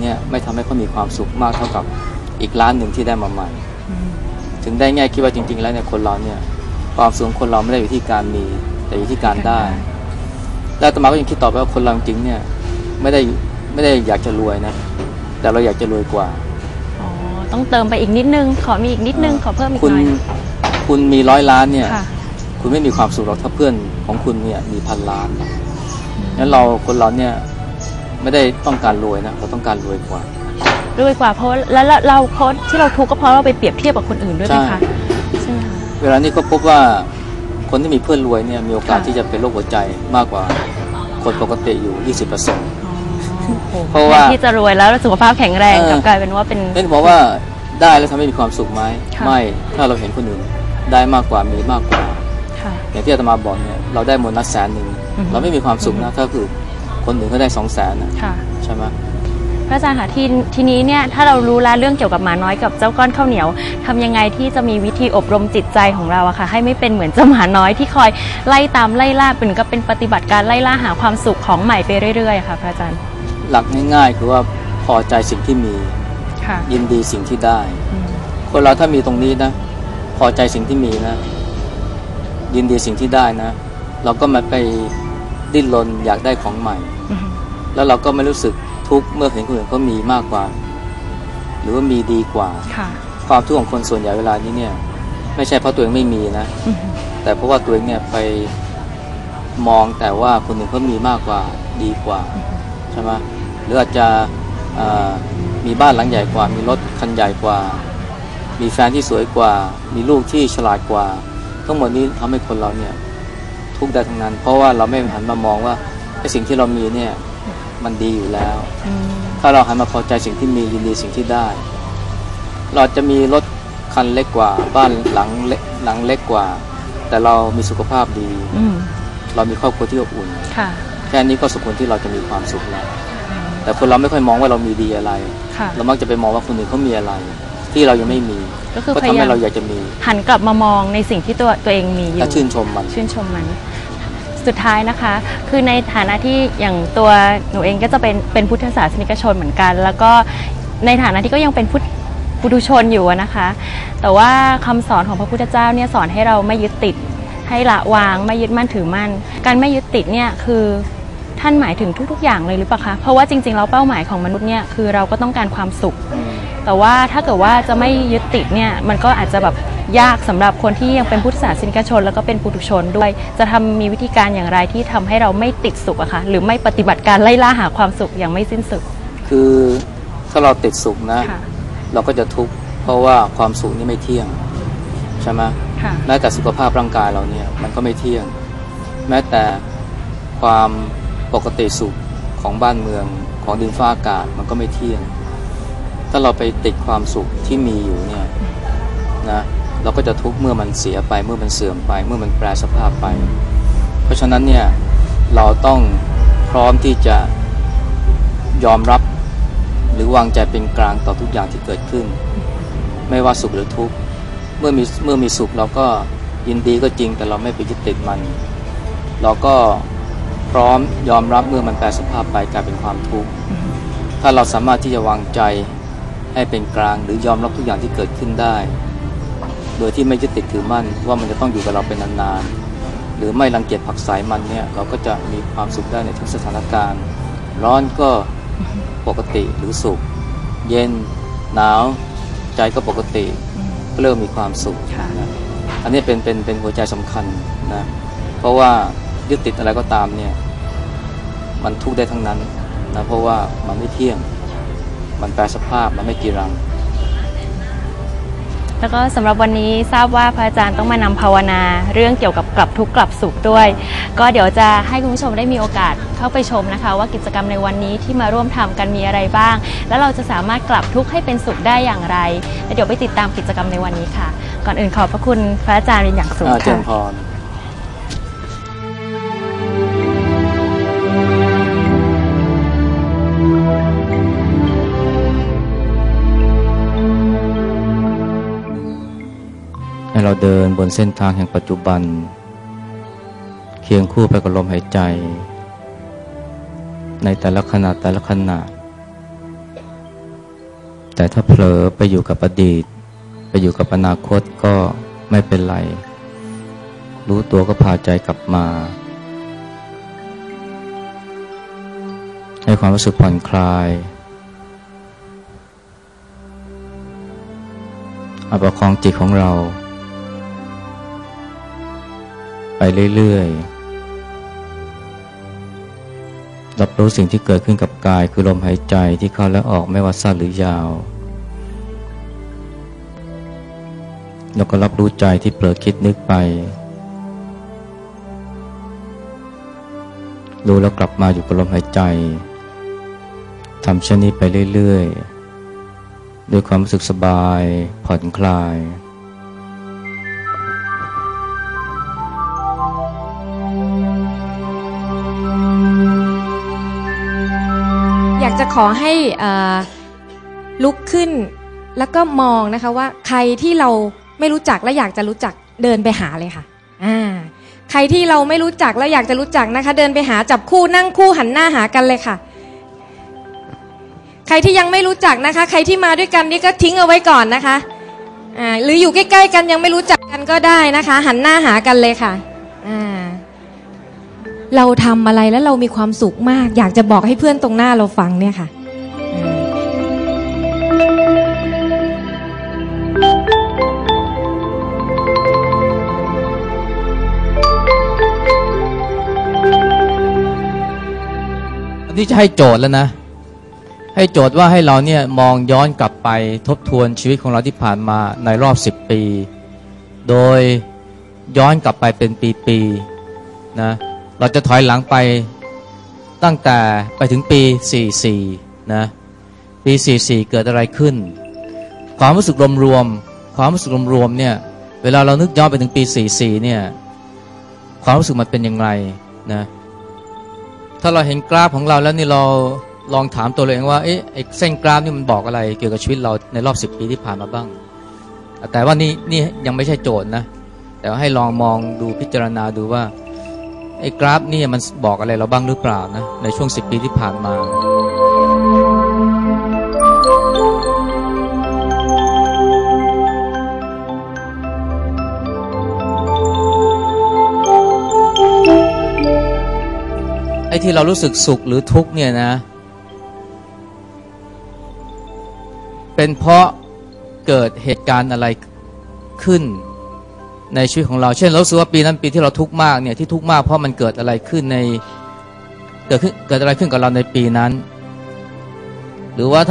เนี่ยไม่ทำให้เขามีความสุขมากเท่ากับอีกล้านหนึ่งที่ได้มาใหม่อืมถึงได้แง่คิดว่าจริง ๆ แล้วเนี่ยคนเราเนี่ยความสุขของคนเราไม่ได้อยู่ที่การมีแต่อยู่ที่การได้ แล้วอาตมาก็ยังคิดต่อไปว่าคนเราจริงๆเนี่ยไม่ได้ไม่ได้อยากจะรวยนะ แต่เราอยากจะรวยกว่าอ๋อต้องเติมไปอีกนิดนึง ขอมีอีกนิดนึงขอเพิ่มอีกคุณหน่อยคุณมีร้อยล้านเนี่ยค่ะคุณไม่มีความสุขหรอกถ้าเพื่อนของคุณเนี่ยมีพันล้านงั้นเราคนเราเนี่ย ไม่ได้ต้องการรวยนะเราต้องการรวยกว่า รวยกว่าเพราะแล้วแล้วเราเพราะที่เราทุกข์ก็เพราะเราไปเปรียบเทียบกับคนอื่นด้วยไหมคะใช่ไหมคะเวลานี้ก็พบว่าคนที่มีเพื่อนรวยเนี่ยมีโอกาสค่ะที่จะเป็นโรคหัวใจมากกว่าคนปกติอยู่ 20%อ๋อโอ้โหเพราะว่าแทนที่จะรวยแล้วสุขภาพแข็งแรงเออกลับกลายเป็นว่าเป็นเล่นบอกว่าได้แล้วทำให้มีความสุขไหมค่ะไม่ถ้าเราเห็นคนอื่นได้มากกว่ามีมากกว่าค่ะอย่างที่อาตมาบอกเนี่ยเราได้โมนัสแสนหนึ่งอือฮึเราไม่มีความสุขนะถ้าคือ คนอื่นเขาได้สองแสนนะค่ะ ใช่ไหมพระอาจารย์ค่ะทีทีนี้เนี่ยถ้าเรารู้แล้วเรื่องเกี่ยวกับหมาน้อยกับเจ้าก้อนข้าวเหนียวทำยังไงที่จะมีวิธีอบรมจิตใจของเราอะค่ะ ให้ไม่เป็นเหมือนเจ้าหมาน้อยที่คอยไล่ตามไล่ล่าเป็นก็เป็นปฏิบัติการไล่ล่าหาความสุขของใหม่ไปเรื่อยๆอะค่ะพระอาจารย์หลักง่ายๆคือว่าพอใจสิ่งที่มีค่ะยินดีสิ่งที่ได้ อืมคนเราถ้ามีตรงนี้นะ พอใจสิ่งที่มีนะ ยินดีสิ่งที่ได้นะ เราก็ไมาไป ดิ้นรนอยากได้ของใหม่อืมแล้วเราก็ไม่รู้สึกทุกข์เมื่อเห็นคนอื่นเขามีมากกว่า หรือว่ามีดีกว่าค่ะความทุกข์ของคนส่วนใหญ่เวลานี้เนี่ย ไม่ใช่เพราะตัวเองไม่มีนะอืมแต่เพราะว่าตัวเองเนี่ยไปมองแต่ว่าคนอื่นเขามีมากกว่าดีกว่าใช่ไหมหรืออาจจะเอ่อมีบ้านหลังใหญ่กว่า มีรถคันใหญ่กว่า มีแฟนที่สวยกว่า มีลูกที่ฉลาดกว่า ทั้งหมดนี้ทำให้คนเราเนี่ย ทุกข์ได้ทั้งนั้น เพราะว่าเราไม่หันมามองว่าไอ้สิ่งที่เรามีเนี่ยมันดีอยู่แล้วอืมถ้าเราหันมาพอใจสิ่งที่มียินดีสิ่งที่ได้ เราจะมีรถคันเล็กกว่า บ้านหลังเล็กหลังเล็กกว่า แต่เรามีสุขภาพดีอืมเรามีครอบครัวที่อบอุ่นค่ะแค่นี้ก็สมควรที่เราจะมีความสุขแล้วแต่คนเราไม่ค่อยมองว่าเรามีดีอะไรค่ะเรามักจะไปมองว่าคนอื่นเขามีอะไร ที่เรายังไม่มี ก็คือก็พทำยายาให้มเราอยากจะมีหันกลับมามองในสิ่งที่ตัวตัวเองมีอยู่และชื่นชมมันชื่นชมมัน สุดท้ายนะคะ คือในฐานะที่อย่างตัวหนูเองก็จะเป็นเป็นพุทธศาสนิกชนเหมือนกัน แล้วก็ในฐานะที่ก็ยังเป็นพุทธปุถุชนอยู่อะนะคะ แต่ว่าคำสอนของพระพุทธเจ้าเนี่ยสอนให้เราไม่ยึดติด ให้ละวางไม่ยึดมั่นถือมั่น การไม่ยึดติดเนี่ยคือท่านหมายถึงทุกๆ อย่างเลยหรือเปล่าคะ เพราะว่าจริงๆแล้วเป้าหมายของมนุษย์เนี่ยคือเราก็ต้องการความสุขอืม แต่ว่าถ้าเกิดว่าจะไม่ยึดติดเนี่ยมันก็อาจจะแบบยากสำหรับคนที่ยังเป็นพุทธศาสนิกชน แล้วก็เป็นปุถุชนด้วย จะทำมีวิธีการอย่างไรที่ทำให้เราไม่ติดสุขอะคะหรือไม่ปฏิบัติการไล่ล่าหาความสุขอย่างไม่สิ้นสุด คือถ้าเราติดสุขนะค่ะเราก็จะทุกข์เพราะว่าความสุขนี่ไม่เที่ยงใช่ไหมค่ะแม้แต่สุขภาพร่างกายเราเนี่ยมันก็ไม่เที่ยง แม้แต่ความปกติสุขของบ้านเมืองของดินฟ้าอากาศมันก็ไม่เที่ยง ถ้าเราไปติดความสุขที่มีอยู่เนี่ยนะเราก็จะทุกข์เมื่อมันเสียไปเมื่อมันเสื่อมไป เมื่อมันแปรสภาพไป เพราะฉะนั้นเนี่ยเราต้องพร้อมที่จะยอมรับหรือวางใจเป็นกลางต่อทุกอย่างที่เกิดขึ้น ไม่ว่าสุขหรือทุกข์เมื่อมีเมื่อมีสุขเราก็ยินดีก็จริงแต่เราไม่ไปยึดติดมัน เราก็พร้อมยอมรับเมื่อมันแปรสภาพไปกลายเป็นความทุกข์ถ้าเราสามารถที่จะวางใจ ให้เป็นกลางหรือยอมรับทุกอย่างที่เกิดขึ้นได้ โดยที่ไม่ยึดติดถือมั่นว่ามันจะต้องอยู่กับเราเป็นนานๆหรือไม่รังเกียจผักสายมันเนี่ยเราก็จะมีความสุขได้ในทุกสถานการณ์ ร้อนก็ปกติหรือสุข เย็นหนาวใจก็ปกติก็เริ่มมีความสุขนะอันนี้เป็นเป็นเป็นหัวใจสำคัญนะเพราะว่ายึดติดอะไรก็ตามเนี่ยมันทุกได้ทั้งนั้นนะเพราะว่ามันไม่เที่ยง มันแปรสภาพมันไม่กีรัง แล้วก็สำหรับวันนี้ทราบว่าพระอาจารย์ต้องมานำภาวนาเรื่องเกี่ยวกับกลับทุกข์กลับสุขด้วย ก็เดี๋ยวจะให้คุณผู้ชมได้มีโอกาสเข้าไปชมนะคะ ว่ากิจกรรมในวันนี้ที่มาร่วมทำกันมีอะไรบ้าง แล้วเราจะสามารถกลับทุกข์ให้เป็นสุขได้อย่างไรแล้วเดี๋ยวไปติดตามกิจกรรมในวันนี้ค่ะ ก่อนอื่นขอบพระคุณพระอาจารย์เป็นอย่างสูงอาเจริค่ะญพร เราเดินบนเส้นทางแห่งปัจจุบัน เคียงคู่ไปกับลมหายใจ ในแต่ละขณะแต่ละขณะ แต่ถ้าเผลอไปอยู่กับอดีต ไปอยู่กับอนาคตก็ไม่เป็นไร รู้ตัวก็พาใจกลับมา ให้ความรู้สึกผ่อนคลายเอาประคองจิตของเรา ไปเรื่อยๆ รับรู้สิ่งที่เกิดขึ้นกับกายคือลมหายใจที่เข้าและออกไม่ว่าสั้นหรือยาว แล้วก็รับรู้ใจที่เผลอคิดนึกไป รู้แล้วกลับมาอยู่กับลมหายใจ ทำเช่นนี้ไปเรื่อยๆ ด้วยความรู้สึกสบายผ่อนคลาย ขอให้เอ่อลุกขึ้นแล้วก็มองนะคะว่าใครที่เราไม่รู้จักและอยากจะรู้จักเดินไปหาเลยค่ะอ่าใครที่เราไม่รู้จักและอยากจะรู้จักนะคะ เดินไปหาจับคู่นั่งคู่หันหน้าหากันเลยค่ะ ใครที่ยังไม่รู้จักนะคะ ใครที่มาด้วยกันนี่ก็ทิ้งเอาไว้ก่อนนะคะอ่าหรืออยู่ใกล้ๆกันยังไม่รู้จักกันก็ได้นะคะ หันหน้าหากันเลยค่ะอ่า เราทำอะไรแล้วเรามีความสุขมาก อยากจะบอกให้เพื่อนตรงหน้าเราฟังเนี่ยค่ะอืมอันนี้จะให้โจทย์แล้วนะ ให้โจทย์ว่าให้เราเนี่ยมองย้อนกลับไปทบทวนชีวิตของเราที่ผ่านมาในรอบ 10 ปี โดยย้อนกลับไปเป็นปีๆนะ เราจะถอยหลังไปตั้งแต่ไปถึงปี 44 นะ ปี 44 เกิดอะไรขึ้น ความรู้สึกรวมๆ ความรู้สึกรวมๆ เนี่ย เวลาเรานึกย้อนไปถึงปี 44 เนี่ย ความรู้สึกมันเป็นอย่างไรนะ ถ้าเราเห็นกราฟของเราแล้วนี่เราลองถามตัวเราเองว่า เอ๊ะไอ้เส้นกราฟนี่มันบอกอะไรเกี่ยวกับชีวิตเราในรอบสิบปีที่ผ่านมาบ้าง แต่ว่านี่นี่ยังไม่ใช่โจทย์นะ แต่ว่าให้ลองมองดูพิจารณาดูว่า ไอ้กราฟนี่มันบอกอะไรเราบ้างหรือเปล่านะในช่วงสิบปีที่ผ่านมา ไอ้ที่เรารู้สึกสุขหรือทุกข์เนี่ยนะ เป็นเพราะเกิดเหตุการณ์อะไรขึ้น ในชีวิตของเรา เช่นเราสึกว่าปีนั้นปีที่เราทุกข์มากเนี่ยที่ทุกข์มากเพราะมันเกิดอะไรขึ้นในเกิดขึ้นเกิดอะไรขึ้นกับเราในปีนั้น หรือว่า